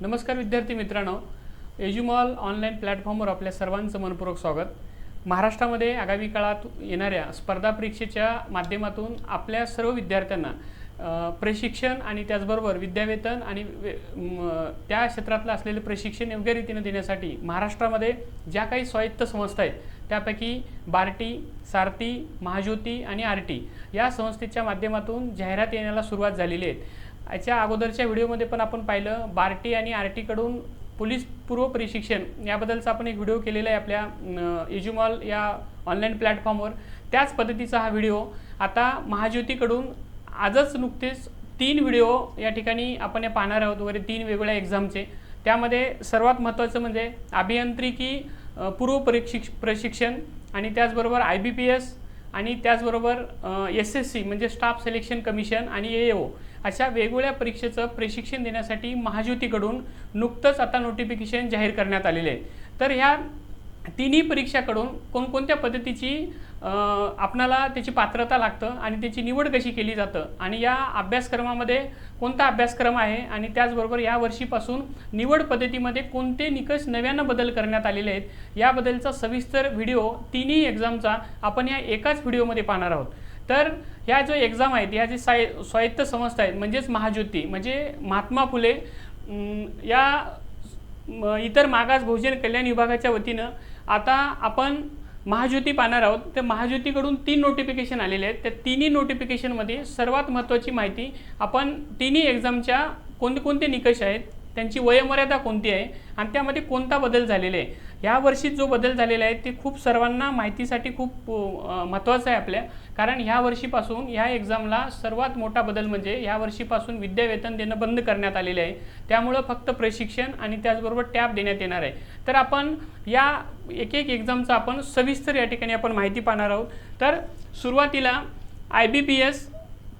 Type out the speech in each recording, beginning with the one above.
नमस्कार विद्यार्थी मित्रांनो एज्युमॉल ऑनलाईन प्लॅटफॉर्मवर आपल्या सर्वांचं मनपूर्वक स्वागत. महाराष्ट्रामध्ये आगामी काळात येणाऱ्या स्पर्धा परीक्षेच्या माध्यमातून आपल्या सर्व विद्यार्थ्यांना प्रशिक्षण आणि त्याचबरोबर विद्यावेतन आणि त्या क्षेत्रातलं असलेलं प्रशिक्षण योग्य रीतीने देण्यासाठी महाराष्ट्रामध्ये ज्या काही स्वायत्त संस्था आहेत त्यापैकी बार्टी सारथी महाज्योती आणि आर टी या संस्थेच्या माध्यमातून जाहिरात येण्याला सुरुवात झालेली आहे. याच्या अगोदरच्या व्हिडिओमध्ये पण आपण पाहिलं बार्टी आणि आर टीकडून पोलीस पूर्व प्रशिक्षण याबद्दलचा आपण एक व्हिडिओ केलेला आहे आपल्या एज्युमॉल या ऑनलाईन प्लॅटफॉर्मवर त्याच पद्धतीचा हा व्हिडिओ. आता महाज्योतीकडून आजच नुकतेच तीन व्हिडिओ या ठिकाणी आपण हे पाहणार आहोत. वगैरे तीन वेगवेगळ्या एक्झामचे त्यामध्ये सर्वात महत्त्वाचं म्हणजे अभियांत्रिकी पूर्व परीक्षिक प्रशिक्षण आणि त्याचबरोबर आय बी पी एस आणि त्याचबरोबर एस एस सी म्हणजे स्टाफ सिलेक्शन कमिशन आणि ए ओ अशा वेगवेगळ्या परीक्षेचं प्रशिक्षण देण्यासाठी महाज्योतीकडून नुकतंच आता नोटिफिकेशन जाहीर करण्यात आलेले आहे तर ह्या तिन्ही परीक्षाकडून कोणकोणत्या पद्धतीची आपणाला त्याची पात्रता लागतं आणि त्याची निवड कशी केली जातं आणि या अभ्यासक्रमामध्ये कोणता अभ्यासक्रम आहे आणि त्याचबरोबर या वर्षीपासून निवड पद्धतीमध्ये कोणते निकष नव्यानं बदल करण्यात आलेले आहेत याबद्दलचा सविस्तर व्हिडिओ तिन्ही एक्झामचा आपण या एकाच व्हिडिओमध्ये पाहणार आहोत. तर ह्या जो एक्झाम आहेत ह्या जे साय स्वायत्त संस्था आहेत म्हणजेच महाज्योती म्हणजे महात्मा फुले या इतर मागास बहुजन कल्याण विभागाच्या वतीनं आता आपण महाज्योती पाहणार आहोत. तर महाज्योतीकडून तीन नोटिफिकेशन आलेले आहेत. त्या तिन्ही नोटिफिकेशनमध्ये सर्वात महत्त्वाची माहिती आपण तिन्ही एक्झामच्या कोणते कोणते निकष आहेत त्यांची वयोमर्यादा कोणती आहे आणि त्यामध्ये कोणता बदल झालेला आहे. ह्या वर्षी जो बदल झालेला आहे ते खूप सर्वांना माहितीसाठी खूप महत्त्वाचं आहे आपल्या. कारण ह्या वर्षीपासून ह्या एक्झामला सर्वात मोठा बदल म्हणजे ह्या वर्षीपासून विद्यावेतन देणं बंद करण्यात आलेले आहे. त्यामुळं फक्त प्रशिक्षण आणि त्याचबरोबर टॅब देण्यात येणार आहे. तर आपण या एक एक एक्झामचं आपण सविस्तर या ठिकाणी आपण माहिती पाहणार आहोत. तर सुरुवातीला I B P S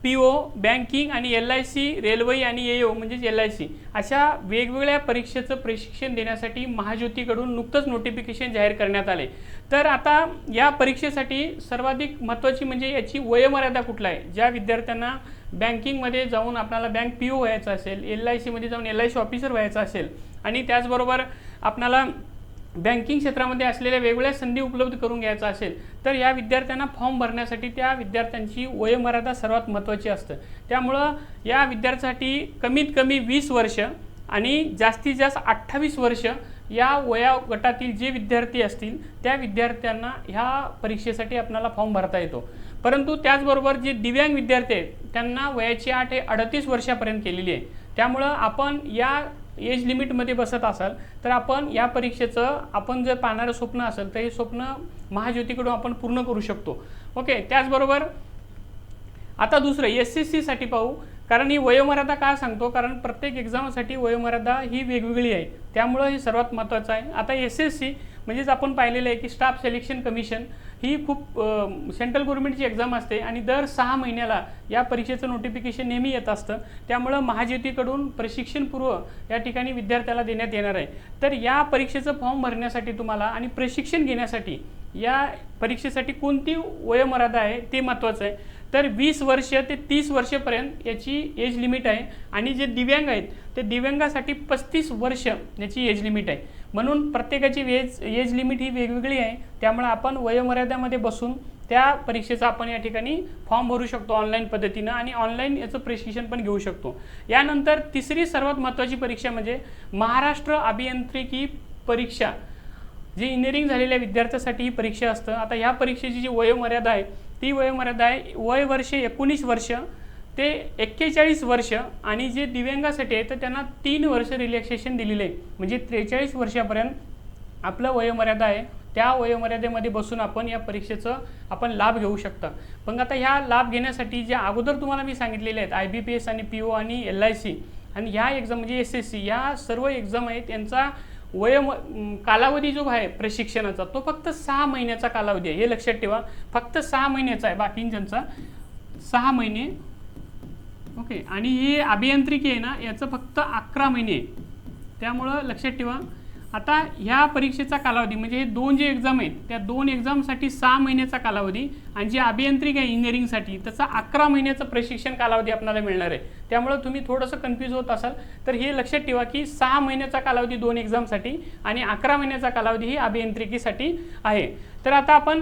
P O banking आणि एल आय सी रेल्वे आणि ए ओ म्हणजेच एल आय सी अशा वेगवेगळ्या परीक्षेचं प्रशिक्षण देण्यासाठी महाज्योतीकडून नुकतंच नोटिफिकेशन जाहीर करण्यात आले. तर आता या परीक्षेसाठी सर्वाधिक महत्त्वाची म्हणजे याची वयोमर्यादा कुठला आहे? ज्या विद्यार्थ्यांना बँकिंगमध्ये जाऊन आपल्याला बँक पी ओ व्हायचं असेल एल आय सीमध्ये जाऊन एल आय सी ऑफिसर व्हायचं असेल आणि त्याचबरोबर आपणाला बँकिंग क्षेत्रामध्ये असलेल्या वेगवेगळ्या संधी उपलब्ध करून घ्यायचा असेल तर या विद्यार्थ्यांना फॉर्म भरण्यासाठी त्या विद्यार्थ्यांची वयोमर्यादा सर्वात महत्त्वाची असतं. त्यामुळं या विद्यार्थ्यासाठी कमीत कमी वीस वर्ष आणि जास्तीत जास्त अठ्ठावीस वर्ष या वया गटातील जे विद्यार्थी असतील त्या विद्यार्थ्यांना ह्या परीक्षेसाठी आपल्याला फॉर्म भरता येतो. परंतु त्याचबरोबर जे दिव्यांग विद्यार्थी आहेत त्यांना वयाची आठ हे अडतीस वर्षापर्यंत केलेली आहे. त्यामुळं आपण या एज लिमिटमध्ये बसत असाल तर आपण या परीक्षेचं आपण जर पाहणारं स्वप्न असेल तर हे स्वप्न महाज्योतीकडून आपण पूर्ण करू शकतो. ओके त्याचबरोबर आता दुसरं एस एस सीसाठी पाहू. कारण ही वयोमर्यादा का सांगतो? कारण प्रत्येक एक्झामसाठी वयोमर्यादा ही वेगवेगळी आहे. त्यामुळं हे सर्वात महत्त्वाचं आहे. आता एस एस सी म्हणजेच आपण पाहिलेलं आहे की स्टाफ सिलेक्शन कमिशन ही खूप सेंट्रल गव्हर्नमेंटची एक्झाम असते आणि दर सहा महिन्याला या परीक्षेचं नोटिफिकेशन नेहमी येत असतं. त्यामुळं महाज्योतीकडून प्रशिक्षणपूर्व या ठिकाणी विद्यार्थ्याला देण्यात येणार आहे. तर या परीक्षेचं फॉर्म भरण्यासाठी तुम्हाला आणि प्रशिक्षण घेण्यासाठी या परीक्षेसाठी कोणती वयोमर्यादा आहे ते महत्त्वाचं आहे. तर वीस वर्ष ते तीस वर्षपर्यंत याची एज लिमिट आहे आणि जे दिव्यांग आहेत ते दिव्यांगासाठी पस्तीस वर्ष याची एज लिमिट आहे. म्हणून प्रत्येकाची वेज एज लिमिट ही वेगवेगळी आहे. त्यामुळे आपण वयोमर्यादामध्ये बसून त्या परीक्षेचा आपण या ठिकाणी फॉर्म भरू शकतो ऑनलाईन पद्धतीनं आणि ऑनलाईन याचं प्रशिक्षण पण घेऊ शकतो. यानंतर तिसरी सर्वात महत्त्वाची परीक्षा म्हणजे महाराष्ट्र अभियांत्रिकी परीक्षा. जी इंजिनिअरिंग झालेल्या विद्यार्थ्यासाठी ही परीक्षा असतं. आता ह्या परीक्षेची जी वयोमर्यादा आहे ती वयोमर्यादा आहे वय वर्ष एकोणीस वर्ष. ते एक्केचाळीस वर्ष आणि जे दिव्यांगासाठी आहे तर त्यांना तीन वर्ष रिलॅक्सेशन दिलेलं आहे म्हणजे त्रेचाळीस वर्षापर्यंत आपलं वयोमर्यादा आहे त्या वयोमर्यादेमध्ये बसून आपण या परीक्षेचं आपण लाभ घेऊ शकता. पण आता ह्या लाभ घेण्यासाठी जे अगोदर तुम्हाला मी सांगितलेले आहेत आय बी पी एस आणि पी ओ आणि एल आय सी आणि ह्या एक्झाम म्हणजे एस एस सी ह्या सर्व एक्झाम आहेत यांचा वयम कालावधी जो आहे प्रशिक्षणाचा तो फक्त सहा महिन्याचा कालावधी आहे. हे लक्षात ठेवा फक्त सहा महिन्याचा आहे बाकींच्यांचा. सहा महिने ओके आणि ही अभियांत्रिकी आहे ना याचं फक्त अकरा महिने आहे. त्यामुळं लक्षात ठेवा. आता ह्या परीक्षेचा कालावधी म्हणजे हे दोन जे एक्झाम आहेत त्या दोन एक्झामसाठी सहा महिन्याचा कालावधी आणि जे अभियांत्रिक आहे इंजिनिअरिंगसाठी त्याचा अकरा महिन्याचं प्रशिक्षण कालावधी आपल्याला मिळणार आहे. त्यामुळं तुम्ही थोडंसं कन्फ्यूज होत असाल तर हे लक्षात ठेवा की सहा महिन्याचा कालावधी दोन एक्झामसाठी आणि अकरा महिन्याचा कालावधी ही अभियांत्रिकीसाठी आहे. तर आता आपण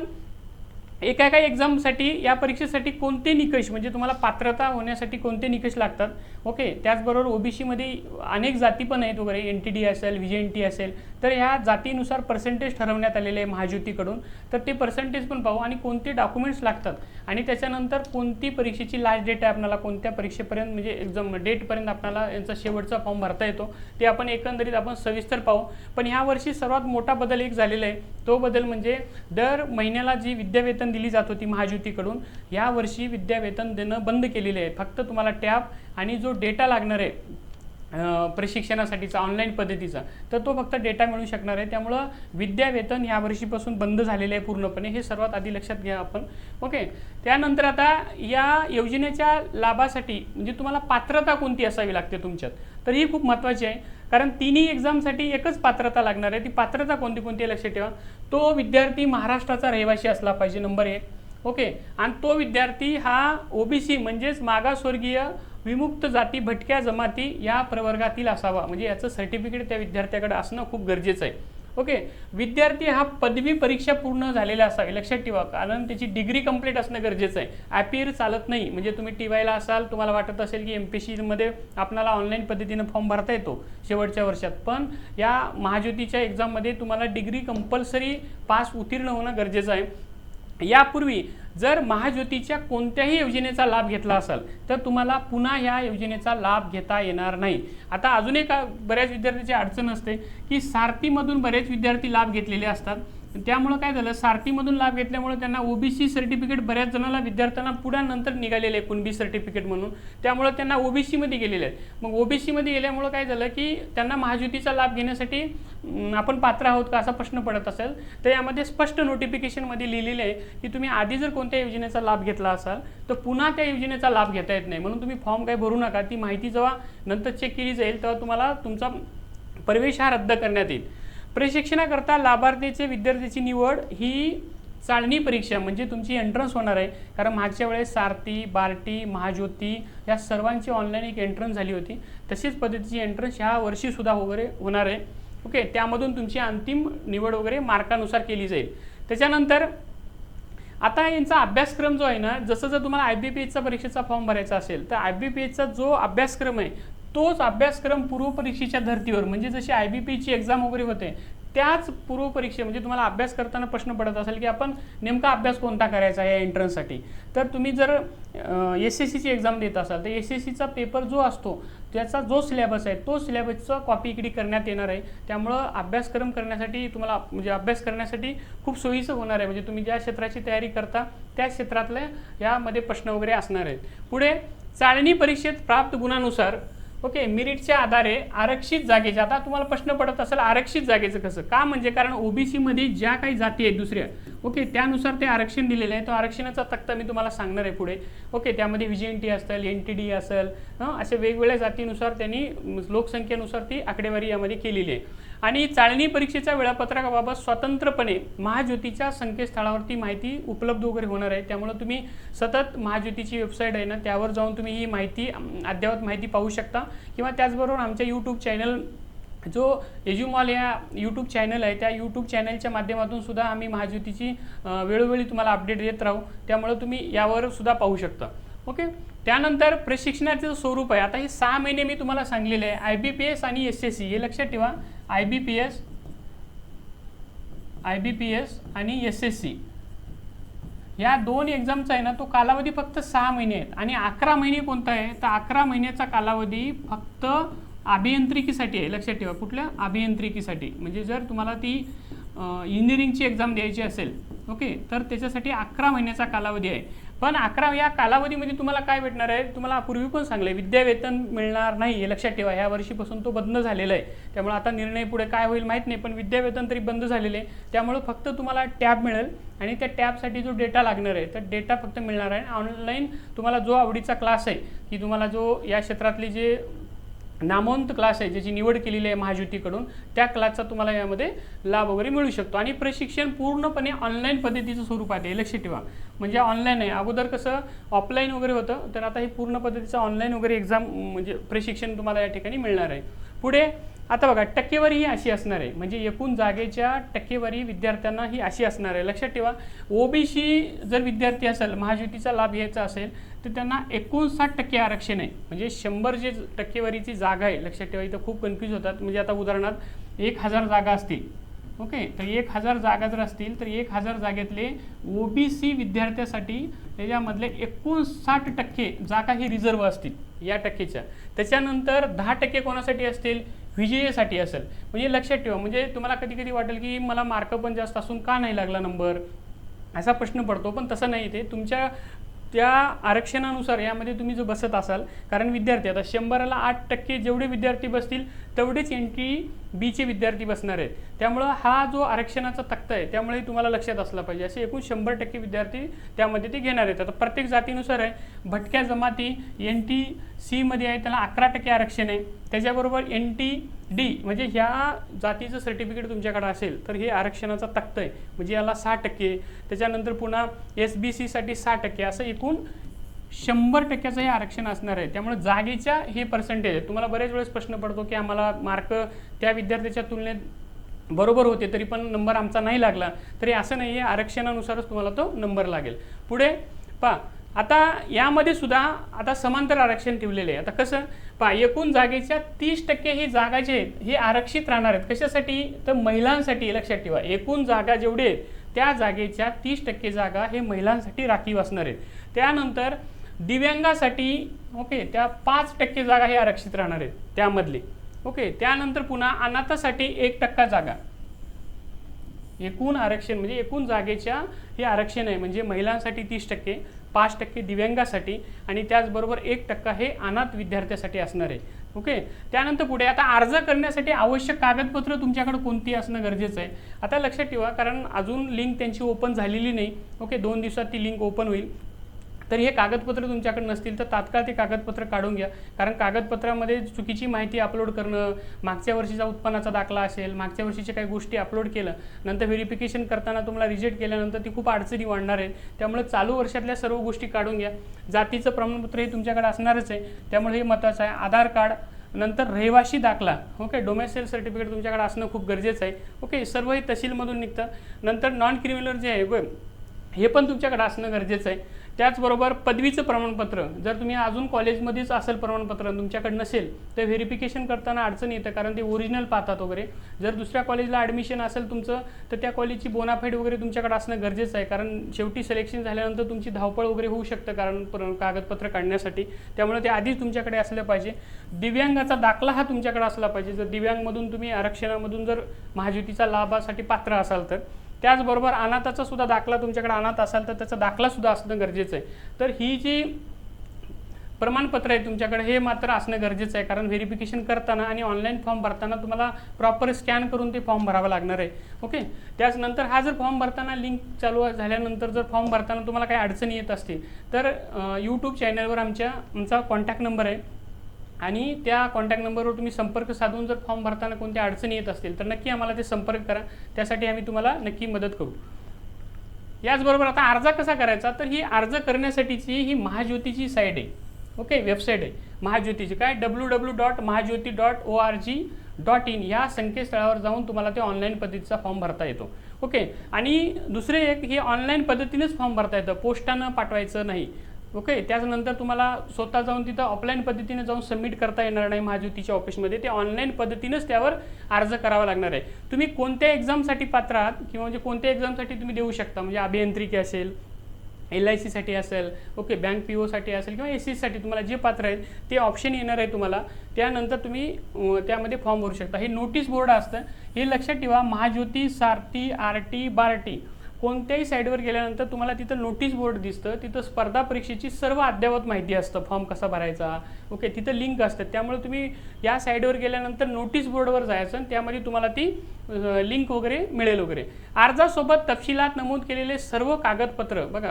एका एका एक्झामसाठी या परीक्षेसाठी कोणते निकष म्हणजे तुम्हाला पात्रता होण्यासाठी कोणते निकष लागतात? ओके त्याचबरोबर ओबीसीमध्ये अनेक जाती पण आहेत वगैरे एन टी डी असेल व्ही एन टी असेल तर ह्या जातीनुसार पर्सेंटेज ठरवण्यात आलेले आहे महाज्योतीकडून. तर ते पर्सेंटेज पण पाहू आणि कोणते डॉक्युमेंट्स लागतात? आणि त्याच्यानंतर कोणती परीक्षेची लास्ट डेट आहे आपल्याला कोणत्या परीक्षेपर्यंत म्हणजे एक्झाम डेटपर्यंत आपल्याला यांचा शेवटचा फॉर्म भरता येतो? ते आपण एकंदरीत आपण सविस्तर पाहू. पण ह्या वर्षी सर्वात मोठा बदल एक झालेला आहे. तो बदल म्हणजे दर महिन्याला जी विद्यावेतन दिली जात होती महाज्योतीकडून ह्या वर्षी विद्यावेतन देणं बंद केलेले आहे. फक्त तुम्हाला टॅब आणि जो डेटा लागणार आहे प्रशिक्षणासाठीचा ऑनलाईन पद्धतीचा. तर तो फक्त डेटा मिळू शकणार आहे. त्यामुळं विद्यावेतन ह्या वर्षीपासून बंद झालेलं आहे पूर्णपणे. हे सर्वात आधी लक्षात घ्या आपण. ओके त्यानंतर आता या योजनेच्या लाभासाठी म्हणजे तुम्हाला पात्रता कोणती असावी लागते तुमच्यात? तर ही खूप महत्त्वाची आहे. कारण तिन्ही एक्झामसाठी एकच पात्रता लागणार आहे. ती पात्रता कोणती कोणती आहे लक्षात ठेवा. तो विद्यार्थी महाराष्ट्राचा रहिवासी असला पाहिजे नंबर एक. ओके आणि तो विद्यार्थी हा ओबीसी म्हणजेच मागासवर्गीय विमुक्त जाती भटक्या जमाती या प्रवर्गातील असावा. म्हणजे याचं सर्टिफिकेट त्या विद्यार्थ्याकडे असणं खूप गरजेचं आहे. ओके विद्यार्थी हा पदवी परीक्षा पूर्ण झालेला असावी लक्षात ठेवा. कारण त्याची डिग्री कंप्लीट असणं गरजेचं आहे. ॲपियर चालत नाही. म्हणजे तुम्ही टी वायला असाल तुम्हाला वाटत असेल की एम पी सीमध्ये आपल्याला ऑनलाईन पद्धतीनं फॉर्म भरता येतो शेवटच्या वर्षात. पण या महाज्योतीच्या एक्झाममध्ये तुम्हाला डिग्री कंपल्सरी पास उत्तीर्ण होणं गरजेचं आहे. यापूर्वी जर महाज्योतीच्या कोणत्याही योजनेचा लाभ घेतला असाल तर तुम्हाला पुन्हा ह्या योजनेचा लाभ घेता येणार नाही. आता अजून एक बऱ्याच विद्यार्थ्यांची अडचण असते की सारथीमधून बरेच विद्यार्थी लाभ घेतलेले असतात. त्यामुळं काय झालं सारथीमधून लाभ घेतल्यामुळे त्यांना ओबीसी सर्टिफिकेट बऱ्याच जणांना विद्यार्थ्यांना पुढ्या नंतर निघालेले आहे कुणबी सर्टिफिकेट म्हणून. त्यामुळं त्यांना ओबीसीमध्ये गेलेले आहेत. मग ओबीसीमध्ये गेल्यामुळं काय झालं की त्यांना महाज्योतीचा लाभ घेण्यासाठी आपण पात्र आहोत का असा प्रश्न पडत असेल. तर यामध्ये स्पष्ट नोटिफिकेशनमध्ये लिहिलेलं आहे की तुम्ही आधी जर कोणत्या योजनेचा लाभ घेतला असाल तर पुन्हा त्या योजनेचा लाभ घेता येत नाही. म्हणून तुम्ही फॉर्म काही भरू नका. ती माहिती जेव्हा नंतर चेक केली जाईल तेव्हा तुम्हाला तुमचा प्रवेश हा रद्द करण्यात येईल. प्रशिक्षणाकरता लाभार्थीचे विद्यार्थ्याची निवड ही चाळणी परीक्षा म्हणजे तुमची एंट्रन्स होणार आहे. कारण मागच्या वेळेस सारथी बार्टी महाज्योती या सर्वांची ऑनलाईन एक एंट्रन्स झाली होती. तशीच पद्धतीची एंट्रन्स ह्या वर्षीसुद्धा वगैरे होणार आहे. ओके त्यामधून तुमची अंतिम निवड वगैरे मार्कानुसार केली जाईल. त्याच्यानंतर आता यांचा अभ्यासक्रम जो आहे ना जसं जर तुम्हाला आय बी पी एचचा परीक्षेचा फॉर्म भरायचा असेल तर आय बी पी एचचा जो अभ्यासक्रम आहे तोच अभ्यासक्रम पूर्वपरीक्षेच्या धर्तीवर म्हणजे जशी आय बी पीची एक्झाम वगैरे होते त्याच पूर्वपरीक्षे म्हणजे तुम्हाला अभ्यास करताना प्रश्न पडत असेल की आपण नेमका अभ्यास कोणता करायचा या एंट्रन्ससाठी तर तुम्ही जर एस एस सीची एक्झाम देत असाल तर एस एस सीचा पेपर जो असतो त्याचा जो सिलेबस आहे तो सिलेबसचा कॉपी इकडे करण्यात येणार आहे. त्यामुळं अभ्यासक्रम करण्यासाठी तुम्हाला म्हणजे अभ्यास करण्यासाठी खूप सोयीचं होणार आहे. म्हणजे तुम्ही ज्या क्षेत्राची तयारी करता त्या क्षेत्रातल्या यामध्ये प्रश्न वगैरे असणार आहेत. पुढे चाळणी परीक्षेत प्राप्त गुणानुसार ओके मिरिटच्या आधारे आरक्षित जागेचे. आता तुम्हाला प्रश्न पडत असेल आरक्षित जागेचं कसं? का म्हणजे? कारण ओबीसीमध्ये ज्या काही जाती आहेत दुसऱ्या ओके त्यानुसार ते आरक्षण दिलेलं आहे. तो आरक्षणाचा तक्ता मी तुम्हाला सांगणार आहे पुढे. ओके त्यामध्ये व्ही टी असेल एन टी डी असेल असे वेगवेगळ्या जातीनुसार त्यांनी लोकसंख्येनुसार ती आकडेवारी यामध्ये केलेली आहे. आणि चाळणी परीक्षेच्या वेळापत्रकाबाबत स्वतंत्रपणे महाज्योतीच्या संकेतस्थळावरती माहिती उपलब्ध वगैरे होणार आहे. त्यामुळे तुम्ही सतत महाज्योतीची वेबसाईट आहे ना त्यावर जाऊन तुम्ही ही माहिती अद्ययावत माहिती पाहू शकता. किंवा त्याचबरोबर आमच्या यूट्यूब चॅनल जो एज्युमॉल या यूट्यूब चॅनल आहे त्या यूट्यूब चॅनलच्या माध्यमातून सुद्धा आम्ही महाज्योतीची वेळोवेळी तुम्हाला अपडेट देत राहू. त्यामुळे तुम्ही यावर सुद्धा पाहू शकता. ओके त्यानंतर प्रशिक्षणाचं स्वरूप आहे. आता हे सहा महिने मी तुम्हाला सांगलेले आहे. आय बी पी एस आणि एस एस सी हे लक्षात ठेवा. I B P S I B P S आणि एस एस सी या दोन एक्झामचा आहे ना तो कालावधी फक्त सहा महिने आहेत. आणि अकरा महिने कोणता आहे? तर अकरा महिन्याचा कालावधी फक्त अभियांत्रिकीसाठी आहे. लक्षात ठेवा कुठल्या? अभियांत्रिकीसाठी. म्हणजे जर तुम्हाला ती इंजिनिअरिंगची एक्झाम द्यायची असेल ओके तर त्याच्यासाठी अकरा महिन्याचा कालावधी आहे. पण अकरा या कालावधीमध्ये तुम्हाला काय भेटणार आहे? तुम्हाला पूर्वी पण सांगले विद्यावेतन मिळणार नाही हे लक्षात ठेवा. ह्या वर्षीपासून तो बंद झालेला आहे. त्यामुळे आता निर्णय पुढे काय होईल माहीत नाही पण विद्यावेतन तरी बंद झालेले आहे. त्यामुळे फक्त तुम्हाला टॅब मिळेल आणि त्या टॅबसाठी जो डेटा लागणार आहे तर डेटा फक्त मिळणार आहे. ऑनलाईन तुम्हाला जो आवडीचा क्लास आहे की तुम्हाला जो या क्षेत्रातली जे नामवंत क्लास आहे ज्याची निवड केलेली आहे महाज्योतीकडून त्या क्लासचा तुम्हाला यामध्ये लाभ वगैरे मिळू शकतो. आणि प्रशिक्षण पूर्णपणे ऑनलाईन पद्धतीचं स्वरूपात आहे लक्ष ठेवा. म्हणजे ऑनलाईन आहे. अगोदर कसं ऑफलाईन वगैरे होतं तर आता हे पूर्ण पद्धतीचं ऑनलाईन वगैरे एक्झाम म्हणजे प्रशिक्षण तुम्हाला या ठिकाणी मिळणार आहे. पुढे आता बघा टक्केवारी ही अशी असणार आहे. म्हणजे एकूण जागेच्या टक्केवारी विद्यार्थ्यांना ही अशी असणार आहे. लक्षात ठेवा ओबीसी जर विद्यार्थी असेल महाज्योतीचा लाभ घ्यायचा असेल तर त्यांना एकोणसाठ टक्के आरक्षण आहे. म्हणजे शंभर जे टक्केवारीची जागा आहे लक्षात ठेवा इथं खूप कन्फ्यूज होतात. म्हणजे आता उदाहरणार्थ एक हजार जागा असतील. ओके? तर एक हजार जागा जर असतील तर एक हजार जागेतले ओबीसी विद्यार्थ्यासाठी त्याच्यामधले एकोणसाठ टक्के जागा ही रिझर्व असतील या टक्केच्या. त्याच्यानंतर दहा टक्के कोणासाठी असतील? व्हिजीएसाठी असेल. म्हणजे लक्षात ठेवा म्हणजे तुम्हाला कधी कधी वाटेल की मला मार्क पण जास्त असून का नाही लागला नंबर असा प्रश्न पडतो पण तसं नाही ते. तुमच्या त्या आरक्षणानुसार यामध्ये तुम्ही जो बसत असाल कारण विद्यार्थी आता शंभराला आठ टक्के जेवढे विद्यार्थी बसतील तेवढेच एन टी बीचे विद्यार्थी बसणार आहेत. त्यामुळं हा जो आरक्षणाचा तक्ता आहे त्यामुळे तुम्हाला लक्षात असला पाहिजे. असे एकूण शंभर टक्के विद्यार्थी त्यामध्ये ते घेणार आहेत. आता प्रत्येक जातीनुसार आहे. भटक्या जमाती एन टी सीमध्ये आहे त्याला अकरा टक्के आरक्षण आहे. त्याच्याबरोबर एन टी डी म्हणजे ह्या जातीचं सर्टिफिकेट तुमच्याकडे असेल तर हे आरक्षणाचा तक्ता आहे. म्हणजे याला सहा टक्के त्याच्यानंतर पुन्हा एस बी सीसाठी सहा टक्के असं एकूण शंभर टक्क्याचं हे आरक्षण असणार आहे. त्यामुळे जागेच्या हे पर्सेंटेज आहे. तुम्हाला बरेच वेळेस प्रश्न पडतो की आम्हाला मार्क त्या विद्यार्थ्याच्या तुलनेत बरोबर होते तरी पण नंबर आमचा नाही लागला. तरी असं नाही आहे आरक्षणानुसारच तुम्हाला तो नंबर लागेल. पुढे पा आता यामध्ये सुद्धा आता समांतर आरक्षण ठेवलेले आहे. आता कसं पा एकूण जागेच्या तीस टक्के ही जागा जे आहेत हे आरक्षित राहणार आहेत. कशासाठी? तर महिलांसाठी लक्षात ठेवा. एकूण जागा जेवढे आहेत त्या जागेच्या तीस टक्के जागा हे महिलांसाठी राखीव असणार आहेत. त्यानंतर दिव्यांगासाठी ओके त्या पाच टक्के जागा हे आरक्षित राहणार आहेत त्यामधले. ओके त्यानंतर पुन्हा अनाथासाठी एक टक्का जागा. एकूण आरक्षण म्हणजे एकूण जागेच्या हे आरक्षण आहे म्हणजे महिलांसाठी तीस टक्के. पाच टक्के दिव्यांगासाठी आणि त्याचबरोबर एक टक्का हे अनाथ विद्यार्थ्यासाठी असणार आहे. ओके त्यानंतर पुढे आता अर्ज करण्यासाठी आवश्यक कागदपत्र तुमच्याकडे कोणती असणं गरजेचं आहे? आता लक्षात ठेवा कारण अजून लिंक त्यांची ओपन झालेली नाही. ओके दोन दिवसात ती लिंक ओपन होईल. तर हे कागदपत्र तुमच्याकडे नसतील तर तात्काळ ते कागदपत्र काढून घ्या. कारण कागदपत्रामध्ये चुकीची माहिती अपलोड करणं मागच्या वर्षीचा उत्पन्नाचा दाखला असेल मागच्या वर्षीच्या काही गोष्टी अपलोड केलं नंतर व्हेरिफिकेशन करताना तुम्हाला रिजेक्ट केल्यानंतर ती खूप अडचणी वाढणार आहेत. त्यामुळे चालू वर्षातल्या सर्व गोष्टी काढून घ्या. जातीचं प्रमाणपत्र हे तुमच्याकडे असणारच आहे. त्यामुळे हे महत्त्वाचं आहे. आधार कार्ड नंतर रहिवाशी दाखला. ओके डोमेसेल सर्टिफिकेट तुमच्याकडे असणं खूप गरजेचं आहे. ओके सर्व हे तहसीलमधून निघतं. नंतर नॉन क्रिमिनल जे आहे हे पण तुमच्याकडे असणं गरजेचं आहे. त्याचबरोबर पदवीचं प्रमाणपत्र. जर तुम्ही अजून कॉलेजमध्येच असेल प्रमाणपत्र तुमच्याकडे नसेल तर व्हेरिफिकेशन करताना अडचण येतं कारण ते ओरिजिनल पाहतात वगैरे. जर दुसऱ्या कॉलेजला ॲडमिशन असेल तुमचं तर त्या कॉलेजची बोनाफाईड वगैरे तुमच्याकडे असणं गरजेचं आहे कारण शेवटी सिलेक्शन झाल्यानंतर तुमची धावपळ वगैरे होऊ शकतं कारण कागदपत्र काढण्यासाठी. त्यामुळे ते आधीच तुमच्याकडे असलं पाहिजे. दिव्यांगाचा दाखला हा तुमच्याकडे असला पाहिजे. जर दिव्यांगमधून तुम्ही आरक्षणामधून जर महाज्युतीचा लाभासाठी पात्र असाल तर. त्याचबरोबर अनाथाचा सुद्धा दाखला तुमच्याकडे अनाथ असाल तर त्याचा दाखलासुद्धा असणं गरजेचं आहे. तर ही जी प्रमाणपत्र आहे तुमच्याकडे हे मात्र असणं गरजेचं आहे. कारण व्हेरिफिकेशन करताना आणि ऑनलाईन फॉर्म भरताना तुम्हाला प्रॉपर स्कॅन करून ते फॉर्म भरावं लागणार आहे. ओके? त्याचनंतर हा जर फॉर्म भरताना लिंक चालू झाल्यानंतर जर फॉर्म भरताना तुम्हाला काही अडचणी येत असतील तर यूट्यूब चॅनलवर आमच्या आमचा कॉन्टॅक्ट नंबर आहे. आणि त्या कॉन्टॅक्ट नंबरवर तुम्ही संपर्क साधून जर फॉर्म भरताना कोणत्या अडचणी येत असतील तर नक्की आम्हाला ते संपर्क करा. त्यासाठी आम्ही तुम्हाला नक्की मदत करू. याचबरोबर आता अर्ज कसा करायचा? तर ही अर्ज करण्यासाठीची ही महाज्योतीची साईट आहे. ओके वेबसाईट आहे. महाज्योतीची. काय? W W dot Mahajyoti dot O R G dot in या संकेतस्थळावर जाऊन तुम्हाला ते ऑनलाईन पद्धतीचा फॉर्म भरता येतो. ओके आणि दुसरे एक हे ऑनलाईन पद्धतीनेच फॉर्म भरता येतं. पोस्टानं पाठवायचं नाही. ओके त्याच्यानंतर तुम्हाला स्वतः जाऊन तिथं ऑफलाईन पद्धतीने जाऊन सबमिट करता येणार नाही महाज्योतीच्या ऑफिसमध्ये ते ऑनलाईन पद्धतीनंच त्यावर अर्ज करावा लागणार आहे. तुम्ही कोणत्या एक्झामसाठी पात्र आहात किंवा म्हणजे कोणत्या एक्झामसाठी तुम्ही देऊ शकता? म्हणजे अभियांत्रिकी असेल एल आय सीसाठी असेल ओके बँक पी ओसाठी असेल किंवा एस सीसाठी तुम्हाला जे पात्र आहेत ते ऑप्शन येणार आहे तुम्हाला. त्यानंतर तुम्ही त्यामध्ये फॉर्म भरू शकता. हे नोटीस बोर्ड असतं. हे लक्षात ठेवा महाज्योती सारथी आर टी बार्टी. कोणत्याही साईडवर गेल्यानंतर तुम्हाला तिथं नोटीस बोर्ड दिसतं तिथं स्पर्धा परीक्षेची सर्व अद्ययावत माहिती असतं फॉर्म कसा भरायचा ओके तिथं लिंक असतं त्यामुळे तुम्ही या साईडवर गेल्यानंतर नोटीस बोर्डवर जायचं आणि त्यामध्ये तुम्हाला ती लिंक वगैरे मिळेल वगैरे. अर्जासोबत तपशिलात नमूद केलेले सर्व कागदपत्र बघा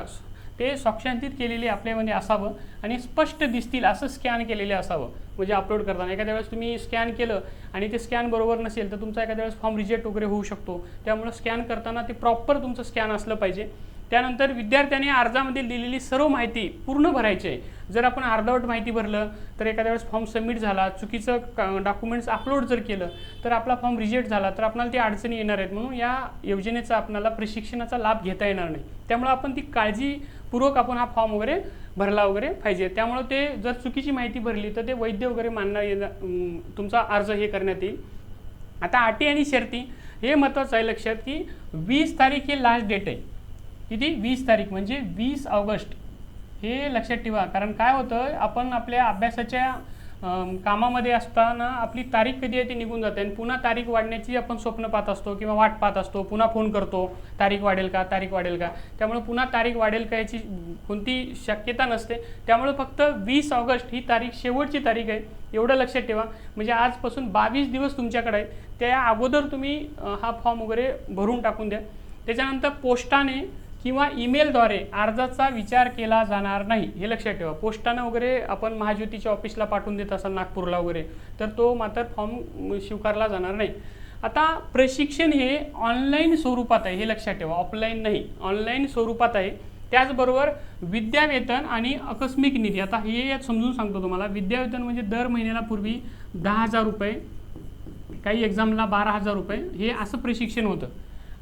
ते साक्षांतित केलेले आपल्यामध्ये असावं आणि स्पष्ट दिसतील असं स्कॅन केलेले असावं. म्हणजे अपलोड करताना एखाद्या वेळेस तुम्ही स्कॅन केलं आणि ते स्कॅन बरोबर नसेल तर तुमचा एखाद्या वेळेस फॉर्म रिजेक्ट वगैरे होऊ शकतो. त्यामुळं स्कॅन करताना ते प्रॉपर तुमचं स्कॅन असलं पाहिजे. त्यानंतर विद्यार्थ्याने अर्जामध्ये दिलेली सर्व माहिती पूर्ण भरायची आहे. जर आपण अर्धवट माहिती भरलं तर एखाद्या वेळेस फॉर्म सबमिट झाला चुकीचं डॉक्युमेंट्स अपलोड जर केलं तर आपला फॉर्म रिजेक्ट झाला तर आपल्याला ती अडचणी येणार आहेत. म्हणून या योजनेचा आपल्याला प्रशिक्षणाचा लाभ घेता येणार नाही. त्यामुळे आपण ती काळजीपूर्वक आपण हा फॉर्म वगैरे भरला वगैरे पाहिजे. त्यामुळं ते जर चुकीची माहिती भरली तर ते वैद्य वगैरे मानणार येणार तुमचा अर्ज हे करण्यात येईल. आता अटी आणि शर्ती हे महत्त्वाचं आहे लक्षात की वीस तारीख हे लास्ट डेट आहे. किती? वीस तारीख म्हणजे वीस ऑगस्ट. हे लक्षात ठेवा कारण काय होतं आपण आपल्या अभ्यासाच्या कामामध्ये असताना आपली तारीख कधी आहे ती निघून जाते. आणि पुन्हा तारीख वाढण्याची आपण स्वप्न पाहत असतो किंवा वाट पाहत असतो पुन्हा फोन करतो तारीख वाढेल का तारीख वाढेल का? त्यामुळे पुन्हा तारीख वाढेल का याची कोणती शक्यता नसते. त्यामुळे फक्त वीस ऑगस्ट ही तारीख शेवटची तारीख आहे एवढं लक्षात ठेवा. म्हणजे आजपासून बावीस दिवस तुमच्याकडे आहे. त्या अगोदर तुम्ही हा फॉर्म वगैरे भरून टाकून द्या. त्याच्यानंतर पोस्टाने किंवा ईमेलद्वारे अर्जाचा विचार केला जाणार नाही हे लक्षात ठेवा. पोस्टानं वगैरे आपण महाज्योतीच्या ऑफिसला पाठवून देत असाल नागपूरला वगैरे तर तो मात्र फॉर्म स्वीकारला जाणार नाही. आता प्रशिक्षण हे ऑनलाईन स्वरूपात आहे हे लक्षात ठेवा. ऑफलाईन नाही ऑनलाईन स्वरूपात आहे. त्याचबरोबर विद्यावेतन आणि आकस्मिक निधी. आता हे यात समजून सांगतो तुम्हाला. विद्यावेतन म्हणजे दर महिन्याला पूर्वी दहा हजार रुपये काही एक्झामला बारा हजार रुपये हे असं प्रशिक्षण होतं.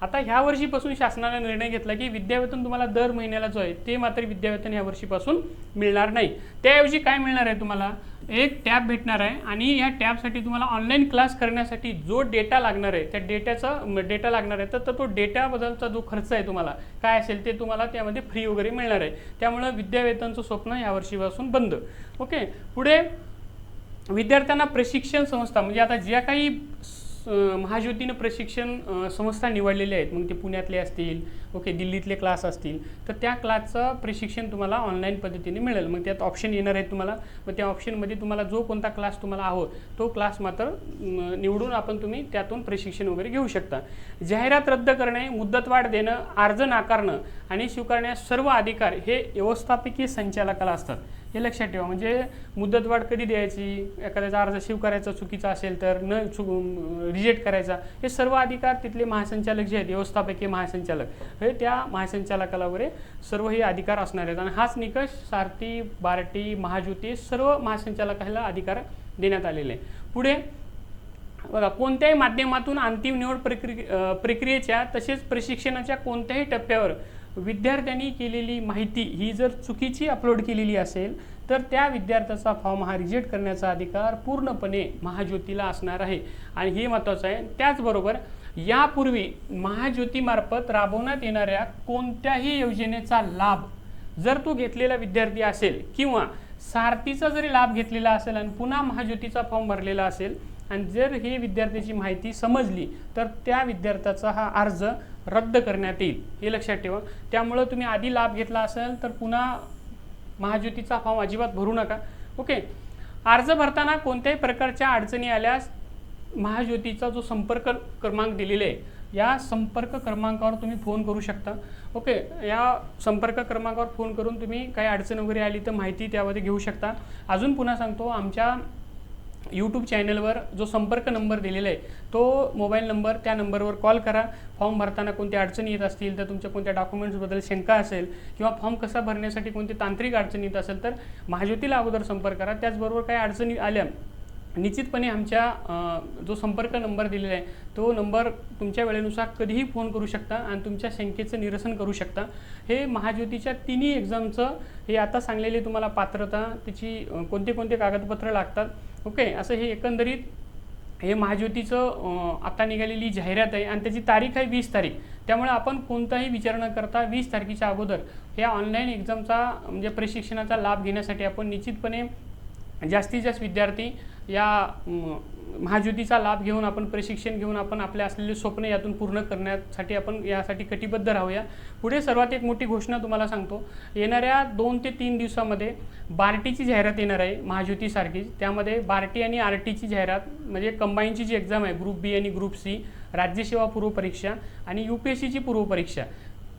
आता ह्या वर्षीपासून शासनाने निर्णय घेतला की विद्यावेतन तुम्हाला दर महिन्याला जो आहे ते मात्र विद्यावेतन ह्या वर्षीपासून मिळणार नाही. त्याऐवजी काय मिळणार आहे तुम्हाला? एक टॅब भेटणार आहे आणि या टॅबसाठी तुम्हाला ऑनलाईन क्लास करण्यासाठी जो डेटा लागणार आहे त्या डेटाचा डेटा लागणार आहे तर तर तो डेटाबद्दलचा जो खर्च आहे तुम्हाला काय असेल ते तुम्हाला त्यामध्ये फ्री वगैरे मिळणार आहे. त्यामुळं विद्यावेतनचं स्वप्न यावर्षीपासून वर्षीपासून बंद. ओके? पुढे विद्यार्थ्यांना प्रशिक्षण संस्था म्हणजे आता ज्या काही महाज्योतीनं प्रशिक्षण संस्था निवडलेल्या आहेत. मग ते पुण्यातले असतील ओके दिल्लीतले क्लास असतील. तर त्या क्लासचं प्रशिक्षण तुम्हाला ऑनलाईन पद्धतीने मिळेल. मग त्यात ऑप्शन येणार आहेत तुम्हाला. मग त्या ऑप्शनमध्ये तुम्हाला जो कोणता क्लास तुम्हाला हवं तो क्लास मात्र निवडून आपण तुम्ही त्यातून प्रशिक्षण वगैरे घेऊ शकता. जाहिरात रद्द करणे मुदतवाढ देणं अर्ज नाकारणं आणि स्वीकारण्यास सर्व अधिकार हे व्यवस्थापकीय संचालकाला असतात. हे लक्षात ठेवा. म्हणजे मुदतवाढ कधी द्यायची? एखाद्याचा अर्ज करायचा चुकीचा असेल तर न चुक रिजेक्ट करायचा. हे सर्व अधिकार तिथले महासंचालक जे आहेत व्यवस्थापकीय महासंचालक हे त्या महासंचालकाला वगैरे सर्व हे अधिकार असणार आहेत. आणि हाच निकष सारथी बार्टी महाज्योती सर्व महासंचालकाला अधिकार देण्यात आलेले आहे पुढे बघा कोणत्याही माध्यमातून अंतिम निवड प्रक्रिये प्रक्रियेच्या तसेच प्रशिक्षणाच्या कोणत्याही टप्प्यावर विद्यार्थ्यांनी केलेली माहिती ही जर चुकीची अपलोड केलेली असेल तर त्या विद्यार्थ्याचा फॉर्म हा रिजेक्ट करण्याचा अधिकार पूर्णपणे महाज्योतीला असणार आहे. आणि हे महत्त्वाचं आहे. त्याचबरोबर यापूर्वी महाज्योतीमार्फत राबवण्यात येणाऱ्या कोणत्याही योजनेचा लाभ जर तो घेतलेला विद्यार्थी असेल किंवा सारथीचा जरी लाभ घेतलेला असेल आणि पुन्हा महाज्योतीचा फॉर्म भरलेला असेल आणि जर ही विद्यार्थ्याची माहिती समजली तर त्या विद्यार्थ्याचा हा अर्ज रद्द करण्यात येईल हे लक्षात ठेवा. त्यामुळं तुम्ही आधी लाभ घेतला असेल तर पुन्हा महाज्योतीचा फॉर्म अजिबात भरू नका. ओके? अर्ज भरताना कोणत्याही प्रकारच्या अडचणी आल्यास महाज्योतीचा जो संपर्क क्रमांक दिलेला आहे या संपर्क क्रमांकावर तुम्ही फोन करू शकता. ओके? या संपर्क क्रमांकावर फोन करून तुम्ही काही अडचण वगैरे आली तर माहिती त्यामध्ये घेऊ शकता. अजून पुन्हा सांगतो आमच्या यूट्यूब चॅनलवर जो संपर्क नंबर दिलेला आहे तो मोबाईल नंबर त्या नंबरवर कॉल करा. फॉर्म भरताना कोणत्या अडचणी येत असतील तर तुमच्या कोणत्या डॉक्युमेंट्सबद्दल शंका असेल किंवा फॉर्म कसा भरण्यासाठी कोणती तांत्रिक अडचणी येत असेल तर महाज्योतीला अगोदर संपर्क करा. त्याचबरोबर काही अडचणी आल्या निश्चितपणे आमच्या जो संपर्क नंबर दिलेला आहे तो नंबर तुमच्या वेळेनुसार कधीही फोन करू शकता आणि तुमच्या शंकेचं निरसन करू शकता. हे महाज्योतीच्या तिन्ही एक्झामचं हे आता सांगलेले तुम्हाला पात्रता त्याची कोणते कोणते कागदपत्र लागतात ओके असं हे एकंदरीत हे महाज्योतीचं आता निघालेली जाहिरात आहे आणि त्याची तारीख आहे वीस तारीख. त्यामुळे आपण कोणताही विचार न करता वीस तारखेच्या अगोदर या ऑनलाईन एक्झामचा म्हणजे प्रशिक्षणाचा लाभ घेण्यासाठी आपण निश्चितपणे जास्तीत जास्त विद्यार्थी या महाज्योतीचा लाभ घेऊन आपण प्रशिक्षण घेऊन आपण आपले असलेले स्वप्न यातून पूर्ण करण्यासाठी आपण यासाठी कटिबद्ध राहूया. पुढे सर्वात एक मोठी घोषणा तुम्हाला सांगतो. येणाऱ्या दोन ते तीन दिवसामध्ये बार्टीची जाहिरात येणार आहे महाज्योतीसारखीच त्यामध्ये बार्टी आणि आर टीची जाहिरात म्हणजे कंबाईनची जी एक्झाम आहे ग्रुप बी आणि ग्रुप सी राज्यसेवा पूर्वपरीक्षा आणि यू पी एस सीची पूर्वपरीक्षा.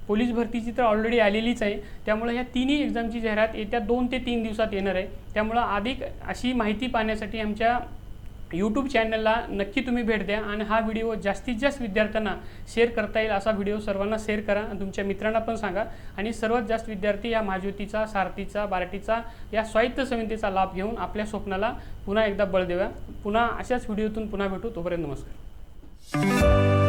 पोलीस भरतीची तर ऑलरेडी आलेलीच आहे. त्यामुळे ह्या तिन्ही एक्झामची जाहिरात येत्या दोन ते तीन दिवसात येणार आहे. त्यामुळं अधिक अशी माहिती पाहण्यासाठी आमच्या यूट्यूब चॅनलला नक्की तुम्ही भेट द्या आणि हा व्हिडिओ जास्तीत जास्त विद्यार्थ्यांना शेअर करता येईल असा व्हिडिओ सर्वांना शेअर करा आणि तुमच्या मित्रांना पण सांगा. आणि सर्वात जास्त विद्यार्थी या महाज्योतीचा सारथीचा बार्टीचा या स्वायत्त समितीचा लाभ घेऊन आपल्या स्वप्नाला पुन्हा एकदा बळ देऊया. पुन्हा अशाच व्हिडिओतून पुन्हा भेटू. तोपर्यंत नमस्कार.